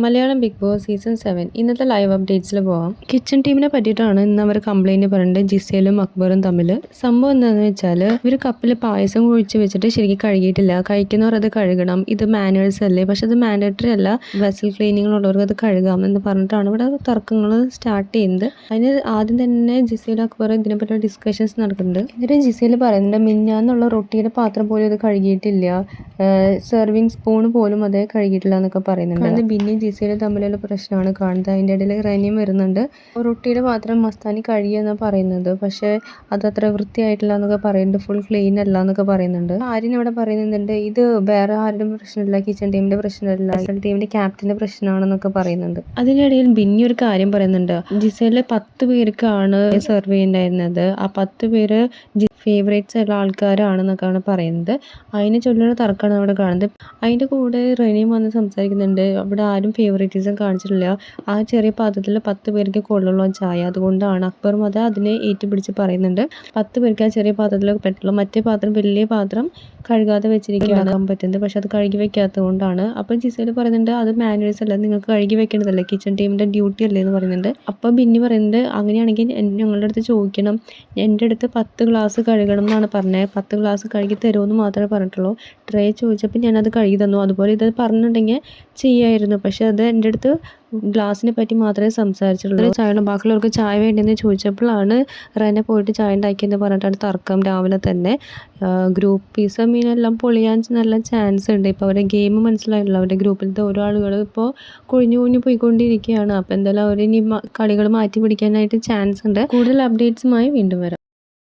Malayalam Bigg Boss season seven. ഇന്നത്തെ live അപ്ഡേറ്റ്സിൽ പോവാം. കിച്ചൺ ടീമിനെ പറ്റിയിട്ടാണ് ഇന്ന് അവർ കംപ്ലൈന്റ് പറയുന്നത് ജിസയിലും അക്ബറും തമ്മിൽ. സംഭവം എന്താണെന്ന് വെച്ചാൽ ഇവർ കപ്പിൽ പായസം കുഴിച്ച് വെച്ചിട്ട് ശരിക്കും കഴുകിയിട്ടില്ല. കഴിക്കുന്നവർ അത് കഴുകണം. ഇത് മാനേഴ്സ് അല്ലേ? പക്ഷെ അത് മാൻഡേറ്ററി അല്ല. വെസൽ ക്ലീനിങ്ങിലുള്ളവർക്ക് അത് കഴുകാം എന്ന് പറഞ്ഞിട്ടാണ് ഇവിടെ തർക്കങ്ങൾ സ്റ്റാർട്ട് ചെയ്യുന്നത്. അതിന് ആദ്യം തന്നെ ജിസേലും അക്ബറും ഇതിനെപ്പറ്റി ഡിസ്കഷൻസ് നടക്കുന്നുണ്ട്. എന്നിട്ട് ജിസേൽ പറയുന്നുണ്ട് മിന്നാന്നുള്ള റൊട്ടിയുടെ പാത്രം പോലും അത് കഴുകിയിട്ടില്ല. സെർവിങ് സ്പൂൺ പോലും അതേ കഴുകിയിട്ടില്ല എന്നൊക്കെ പറയുന്നുണ്ട്. ബിന്നി ജിസയിലും തമ്മിലുള്ള പ്രശ്നമാണ്. കാണുന്നത് അതിന്റെ ഇടയിൽ റനിയും വരുന്നുണ്ട്. റൊട്ടിയുടെ മാത്രം മസ്താനി കഴിയെന്നാണ് പറയുന്നത്. പക്ഷേ അത് അത്ര വൃത്തിയായിട്ടില്ല എന്നൊക്കെ പറയുന്നുണ്ട്. ഫുൾ ക്ലീൻ അല്ല എന്നൊക്കെ പറയുന്നുണ്ട്. ആര്യൻ ഇവിടെ പറയുന്നുണ്ട് ഇത് വേറെ ആരുടെയും പ്രശ്നമില്ല. കിച്ചൺ ടീമിന്റെ പ്രശ്നമില്ല. കിച്ചൺ ടീമിന്റെ ക്യാപ്റ്റന്റെ പ്രശ്നമാണെന്നൊക്കെ പറയുന്നുണ്ട്. അതിനിടയിൽ ബിന്നി ഒരു കാര്യം പറയുന്നുണ്ട്. ജിസയിലെ പത്ത് പേർക്കാണ് സെർവ് ചെയ്യുന്നുണ്ടായിരുന്നത് ആ പത്ത് പേര് ഫേവറേറ്റ്സ് ഉള്ള ആൾക്കാരാണെന്നൊക്കെയാണ് പറയുന്നത്. അതിനെ ചൊല്ലിയുള്ള തർക്കമാണ് അവിടെ കാണുന്നത്. അതിന്റെ കൂടെ റെനിയും വന്ന് സംസാരിക്കുന്നുണ്ട്. അവിടെ ആരും ഫേവറേറ്റിസം കാണിച്ചിട്ടില്ല. ആ ചെറിയ പാത്രത്തിൽ പത്ത് പേർക്ക് കൊള്ളുള്ള ചായ. അതുകൊണ്ടാണ് അക്ബർ മത അതിനെ ഏറ്റുപിടിച്ച് പറയുന്നുണ്ട്. പത്ത് പേർക്ക് ആ ചെറിയ പാത്രത്തിൽ പറ്റുള്ളൂ മറ്റേ പാത്രം വലിയ പാത്രം കഴുകാതെ വെച്ചിരിക്കുകയാണ് പറ്റുന്നത് പക്ഷെ അത് കഴുകി വെക്കാത്തത് കൊണ്ടാണ് അപ്പം ജിസയിൽ പറയുന്നുണ്ട് അത് മാനുവേഴ്സ് അല്ല നിങ്ങൾക്ക് കഴുകി വെക്കേണ്ടതല്ലേ? കിച്ചൺ ടീമിന്റെ ഡ്യൂട്ടി അല്ലേ? എന്ന് പറയുന്നുണ്ട്. അപ്പം ബിന്നി പറയുന്നുണ്ട് അങ്ങനെയാണെങ്കിൽ ഞങ്ങളുടെ അടുത്ത് ചോദിക്കണം. എന്റെ അടുത്ത് പത്ത് ഗ്ലാസ് കഴുകണം എന്നാണ് പറഞ്ഞത്. പത്ത് ഗ്ലാസ് കഴുകി തരുമെന്ന് മാത്രമേ പറഞ്ഞിട്ടുള്ളൂ. ട്രേ ചോദിച്ചപ്പോൾ ഞാനത് കഴുകി തന്നു. അതുപോലെ ഇത് പറഞ്ഞിട്ടുണ്ടെങ്കിൽ ചെയ്യായിരുന്നു. പക്ഷേ അത് എന്റെ അടുത്ത് ഗ്ലാസിനെ പറ്റി മാത്രമേ സംസാരിച്ചിട്ടുള്ളൂ. ചായ ബാക്കിയുള്ളവർക്ക് ചായ വേണ്ടിയെന്ന് ചോദിച്ചപ്പോഴാണ് റെനെ പോയിട്ട് ചായ ഉണ്ടാക്കിയെന്ന് പറഞ്ഞിട്ടാണ് തർക്കം രാവിലെ തന്നെ. ഗ്രൂപ്പ് പീസ് മീനെല്ലാം പൊളിയാൻ നല്ല ചാൻസ് ഉണ്ട്. ഇപ്പോൾ അവരുടെ ഗെയിം മനസ്സിലായിട്ടില്ല. അവരുടെ ഗ്രൂപ്പിലത്തെ ഓരോ ആളുകൾ ഇപ്പോൾ കുഴിഞ്ഞു കുഞ്ഞു പോയിക്കൊണ്ടിരിക്കുകയാണ്. അപ്പോൾ എന്തായാലും അവർ ഇനി കളികൾ മാറ്റി പിടിക്കാനായിട്ട് ചാൻസ് ഉണ്ട്. കൂടുതൽ അപ്ഡേറ്റ്സുമായി വീണ്ടും വരാം.